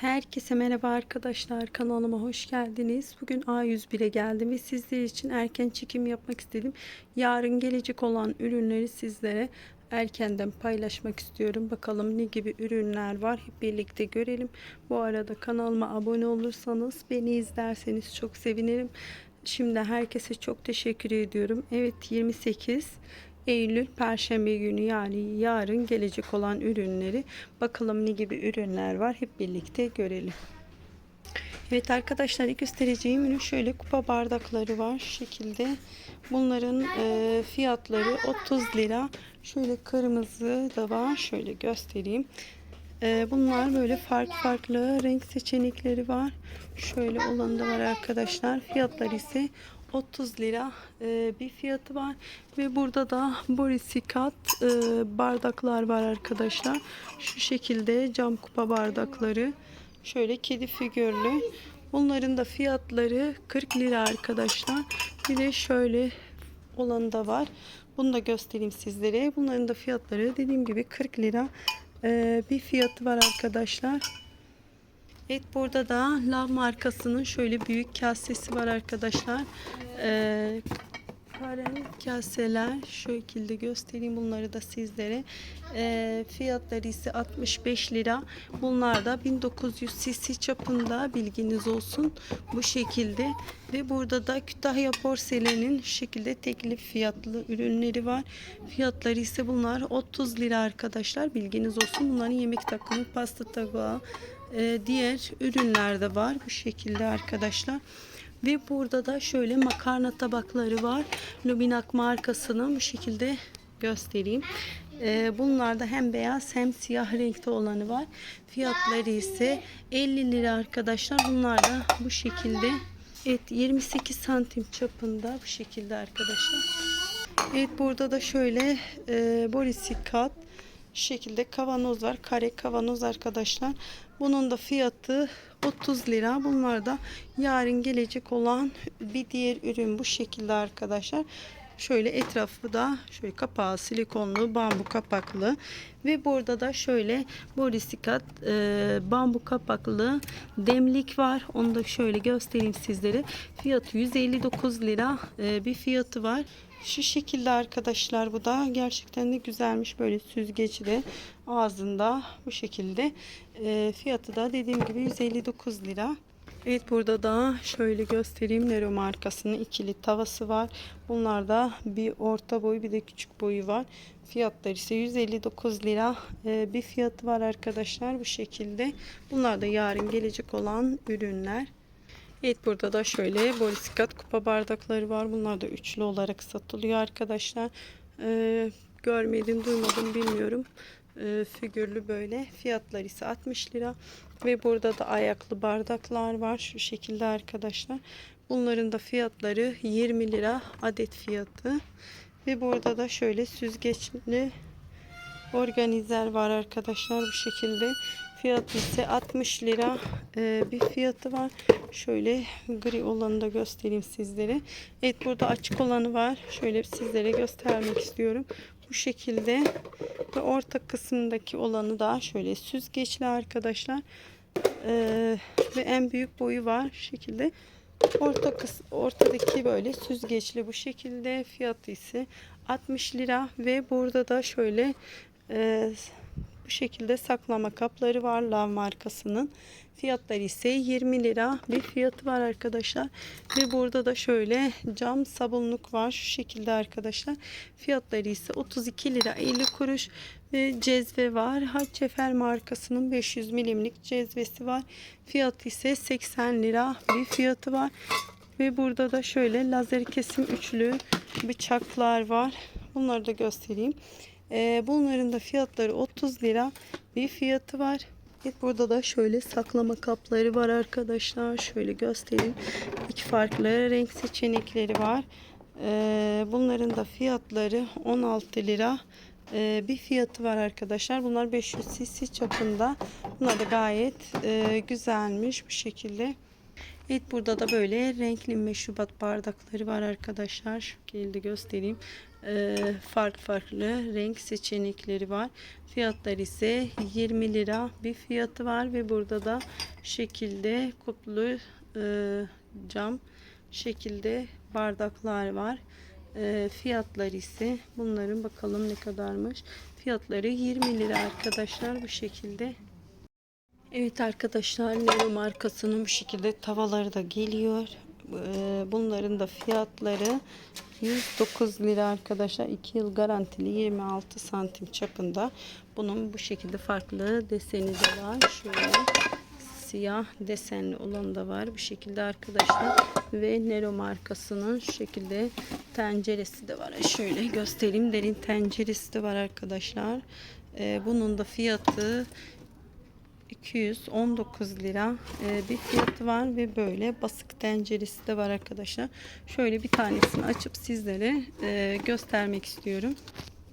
Herkese merhaba arkadaşlar kanalıma hoş geldiniz. Bugün A101'e geldim ve sizler için erken çekim yapmak istedim. Yarın gelecek olan ürünleri sizlere erkenden paylaşmak istiyorum. Bakalım ne gibi ürünler var hep birlikte görelim. Bu arada kanalıma abone olursanız beni izlerseniz çok sevinirim. Şimdi herkese çok teşekkür ediyorum. Evet 28 Eylül Perşembe günü yani yarın gelecek olan ürünleri bakalım ne gibi ürünler var hep birlikte görelim. Evet arkadaşlar göstereceğim ürün şöyle kupa bardakları var şu şekilde. Bunların e, fiyatları 30 lira. Şöyle kırmızı da var. Şöyle göstereyim. E, bunlar böyle farklı farklı renk seçenekleri var. Şöyle olan da var arkadaşlar. Fiyatlar ise 30 lira e, bir fiyatı var ve burada da borisikat e, bardaklar var arkadaşlar. Şu şekilde cam kupa bardakları. Şöyle kedi figürlü. Bunların da fiyatları 40 lira arkadaşlar. Bir de şöyle olanı da var. Bunu da göstereyim sizlere. Bunların da fiyatları dediğim gibi 40 lira e, bir fiyatı var arkadaşlar. Evet burada da Lav markasının şöyle büyük kasesi var arkadaşlar. Ee, Karen kaseler şu şekilde göstereyim bunları da sizlere. Ee, fiyatları ise 65 lira. Bunlar da 1900 cc çapında bilginiz olsun. Bu şekilde ve burada da Kütahya porselenin şekilde teklif fiyatlı ürünleri var. Fiyatları ise bunlar 30 lira arkadaşlar. Bilginiz olsun. Bunların yemek takımı, pasta tabağı, e, diğer ürünler de var bu şekilde arkadaşlar. Ve burada da şöyle makarna tabakları var. Luminak markasının bu şekilde göstereyim. E, bunlarda hem beyaz hem siyah renkte olanı var. Fiyatları ise 50 lira arkadaşlar. Bunlar da bu şekilde. Evet 28 santim çapında bu şekilde arkadaşlar. Evet burada da şöyle e, borisikat şu şekilde kavanoz var. Kare kavanoz arkadaşlar. Bunun da fiyatı 30 lira. Bunlar da yarın gelecek olan bir diğer ürün bu şekilde arkadaşlar. Şöyle etrafı da şöyle kapağı silikonlu bambu kapaklı ve burada da şöyle borisikat e, bambu kapaklı demlik var. Onu da şöyle göstereyim sizlere. Fiyatı 159 lira e, bir fiyatı var. Şu şekilde arkadaşlar bu da gerçekten de güzelmiş böyle süzgeci ağzında bu şekilde e, fiyatı da dediğim gibi 159 lira. Evet burada da şöyle göstereyim Nero markasının ikili tavası var. Bunlarda bir orta boy bir de küçük boyu var. Fiyatları ise 159 lira e, bir fiyatı var arkadaşlar bu şekilde. Bunlar da yarın gelecek olan ürünler. Evet burada da şöyle borisikat kupa bardakları var. Bunlar da üçlü olarak satılıyor arkadaşlar. Ee, görmedim duymadım bilmiyorum. Ee, figürlü böyle. Fiyatlar ise 60 lira. Ve burada da ayaklı bardaklar var. Şu şekilde arkadaşlar. Bunların da fiyatları 20 lira adet fiyatı. Ve burada da şöyle süzgeçli organizer var arkadaşlar bu şekilde. Fiyatı ise 60 lira ee, bir fiyatı var. Şöyle gri olanı da göstereyim sizlere. Evet burada açık olanı var. Şöyle sizlere göstermek istiyorum. Bu şekilde ve orta kısmındaki olanı da şöyle süzgeçli arkadaşlar. Ee, ve en büyük boyu var şekilde. Orta kıs ortadaki böyle süzgeçli bu şekilde fiyatı ise 60 lira ve burada da şöyle e, bu şekilde saklama kapları var Lav markasının. Fiyatları ise 20 lira bir fiyatı var arkadaşlar. Ve burada da şöyle cam sabunluk var şu şekilde arkadaşlar. Fiyatları ise 32 lira 50 kuruş ve cezve var. Haccefer markasının 500 milimlik cezvesi var. Fiyatı ise 80 lira bir fiyatı var. Ve burada da şöyle lazer kesim üçlü bıçaklar var. Bunları da göstereyim. Ee, bunların da fiyatları 30 lira bir fiyatı var. Burada da şöyle saklama kapları var arkadaşlar. Şöyle göstereyim. İki farklı renk seçenekleri var. Ee, bunların da fiyatları 16 lira ee, bir fiyatı var arkadaşlar. Bunlar 500 cc çapında. Bunlar da gayet e, güzelmiş bu şekilde. Evet burada da böyle renkli meşrubat bardakları var arkadaşlar. Şu şekilde göstereyim. Ee, farklı farklı renk seçenekleri var. Fiyatlar ise 20 lira bir fiyatı var ve burada da şekilde kutlu e, cam şekilde bardaklar var. E, fiyatlar ise bunların bakalım ne kadarmış. Fiyatları 20 lira arkadaşlar bu şekilde. Evet arkadaşlar Nero markasının bu şekilde tavaları da geliyor. Ee, Bunların da fiyatları 109 lira arkadaşlar. 2 yıl garantili 26 santim çapında. Bunun bu şekilde farklı deseni de var. Şöyle siyah desenli olan da var. Bu şekilde arkadaşlar. Ve Nero markasının şu şekilde tenceresi de var. Şöyle göstereyim. Derin tenceresi de var arkadaşlar. Ee, Bunun da fiyatı 219 lira e, bir fiyatı var ve böyle basık tenceresi de var arkadaşlar. Şöyle bir tanesini açıp sizlere e, göstermek istiyorum.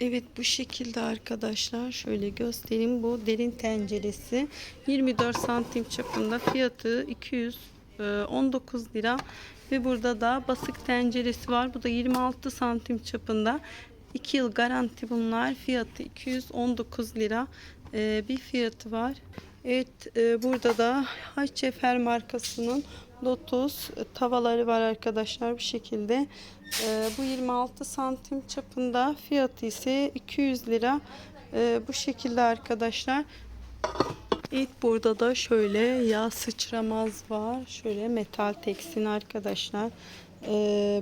Evet bu şekilde arkadaşlar. Şöyle göstereyim. Bu derin tenceresi. 24 santim çapında fiyatı 219 lira ve burada da basık tenceresi var. Bu da 26 santim çapında. 2 yıl garanti bunlar. Fiyatı 219 lira e, bir fiyatı var Evet e, burada da Haçefer markasının Lotus tavaları var arkadaşlar bu şekilde. E, bu 26 santim çapında fiyatı ise 200 lira. E, bu şekilde arkadaşlar. Evet burada da şöyle yağ sıçramaz var. Şöyle metal teksin arkadaşlar.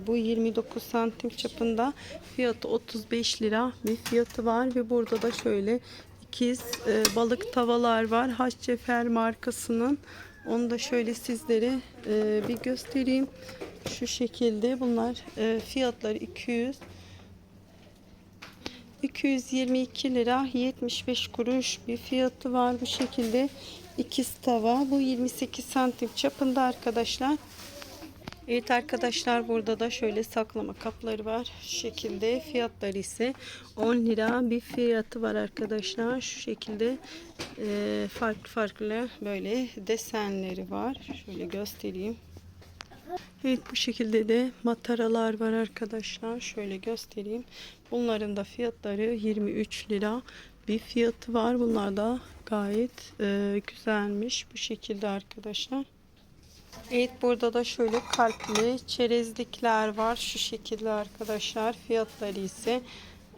Bu 29 santim çapında fiyatı 35 lira bir fiyatı var ve burada da şöyle ikiz e, balık tavalar var. Haçcefer markasının. Onu da şöyle sizlere e, bir göstereyim. Şu şekilde bunlar e, fiyatları 200 222 lira 75 kuruş bir fiyatı var bu şekilde ikiz tava bu 28 santim çapında arkadaşlar Evet arkadaşlar burada da şöyle saklama kapları var. Şu şekilde fiyatları ise 10 lira bir fiyatı var arkadaşlar. Şu şekilde e, farklı farklı böyle desenleri var. Şöyle göstereyim. Evet bu şekilde de mataralar var arkadaşlar. Şöyle göstereyim. Bunların da fiyatları 23 lira bir fiyatı var. Bunlar da gayet e, güzelmiş. Bu şekilde arkadaşlar. Evet burada da şöyle kalpli çerezlikler var. Şu şekilde arkadaşlar. Fiyatları ise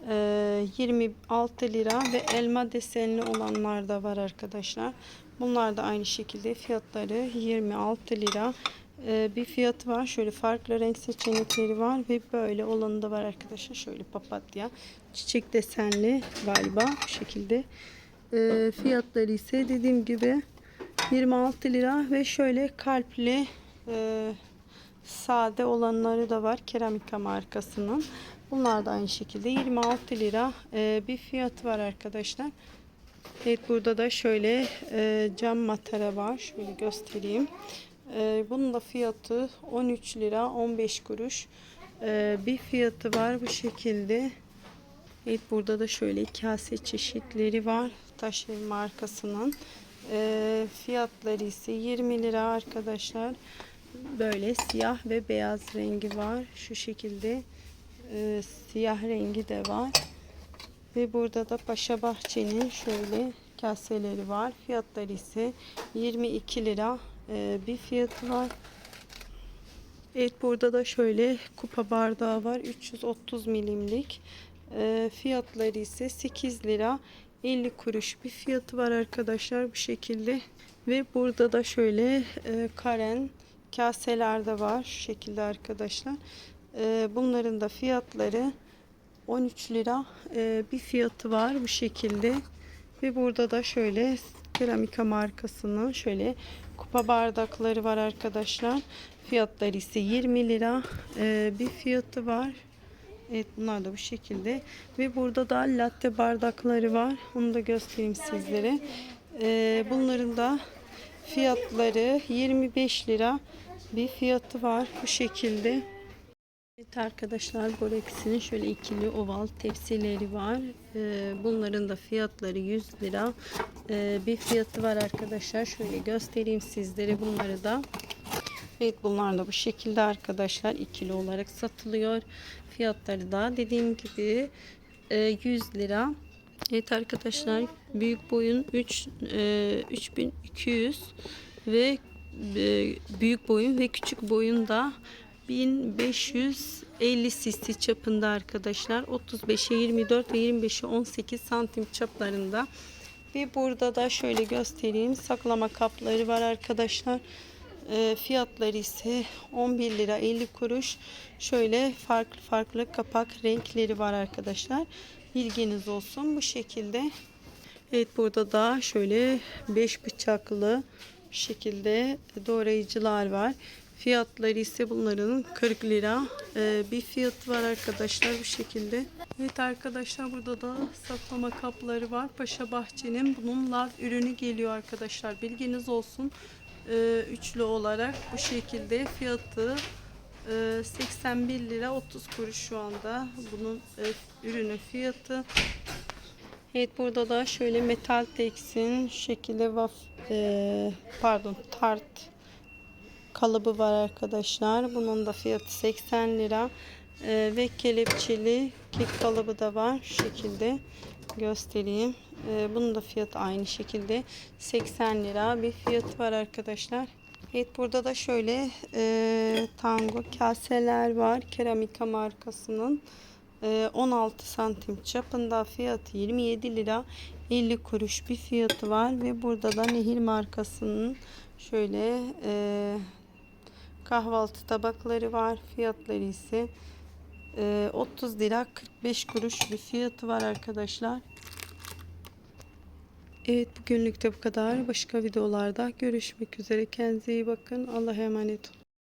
e, 26 lira ve elma desenli olanlar da var arkadaşlar. Bunlar da aynı şekilde fiyatları 26 lira e, bir fiyatı var. Şöyle farklı renk seçenekleri var ve böyle olanı da var arkadaşlar. Şöyle papatya çiçek desenli galiba bu şekilde. E, fiyatları ise dediğim gibi 26 lira ve şöyle kalpli e, sade olanları da var keramika markasının. Bunlar da aynı şekilde 26 lira e, bir fiyatı var arkadaşlar. Evet burada da şöyle e, cam matara var. Şöyle göstereyim. E, bunun da fiyatı 13 lira 15 kuruş e, bir fiyatı var bu şekilde. Evet burada da şöyle kase çeşitleri var. Taşev markasının. E, fiyatları ise 20 lira arkadaşlar. Böyle siyah ve beyaz rengi var. Şu şekilde e, siyah rengi de var. Ve burada da Paşa Bahçe'nin şöyle kaseleri var. Fiyatları ise 22 lira e, bir fiyatı var. Evet burada da şöyle kupa bardağı var. 330 milimlik. E, fiyatları ise 8 lira 50 kuruş bir fiyatı var arkadaşlar bu şekilde. Ve burada da şöyle e, karen kaseler de var şu şekilde arkadaşlar. E, bunların da fiyatları 13 lira e, bir fiyatı var bu şekilde. Ve burada da şöyle keramika markasının şöyle kupa bardakları var arkadaşlar. Fiyatları ise 20 lira e, bir fiyatı var. Evet bunlar da bu şekilde. Ve burada da latte bardakları var. Onu da göstereyim sizlere. Ee, bunların da fiyatları 25 lira bir fiyatı var bu şekilde. Evet arkadaşlar Borex'in şöyle ikili oval tepsileri var. Ee, bunların da fiyatları 100 lira ee, bir fiyatı var arkadaşlar. Şöyle göstereyim sizlere bunları da. Evet bunlar da bu şekilde arkadaşlar ikili olarak satılıyor. Fiyatları da dediğim gibi e, 100 lira. Evet arkadaşlar büyük boyun 3 e, 3200 ve e, büyük boyun ve küçük boyun da 1550 cc çapında arkadaşlar 35'e 24 ve 25'e 18 santim çaplarında ve burada da şöyle göstereyim saklama kapları var arkadaşlar e, fiyatları ise 11 lira 50 kuruş şöyle farklı farklı kapak renkleri var arkadaşlar bilginiz olsun bu şekilde Evet burada da şöyle 5 bıçaklı şekilde doğrayıcılar var. Fiyatları ise bunların 40 lira. Ee, bir fiyat var arkadaşlar bu şekilde. Evet arkadaşlar burada da saklama kapları var. Paşa Bahçe'nin bunun lav ürünü geliyor arkadaşlar. Bilginiz olsun. Ee, üçlü olarak bu şekilde fiyatı e, 81 lira 30 kuruş şu anda. Bunun e, ürünün fiyatı. Evet burada da şöyle metal teksin şekilde vaf e, pardon tart kalıbı var arkadaşlar. Bunun da fiyatı 80 lira. E, ve kelepçeli kek kalıbı da var. Şu şekilde göstereyim. E, bunun da fiyatı aynı şekilde 80 lira bir fiyatı var arkadaşlar. Evet burada da şöyle e, tango kaseler var. Keramika markasının. Ee, 16 santim çapında fiyatı 27 lira 50 kuruş bir fiyatı var ve burada da Nehir markasının şöyle e, kahvaltı tabakları var fiyatları ise e, 30 lira 45 kuruş bir fiyatı var arkadaşlar. Evet bugünlük de bu kadar. Başka videolarda görüşmek üzere. Kendinize iyi bakın. Allah'a emanet olun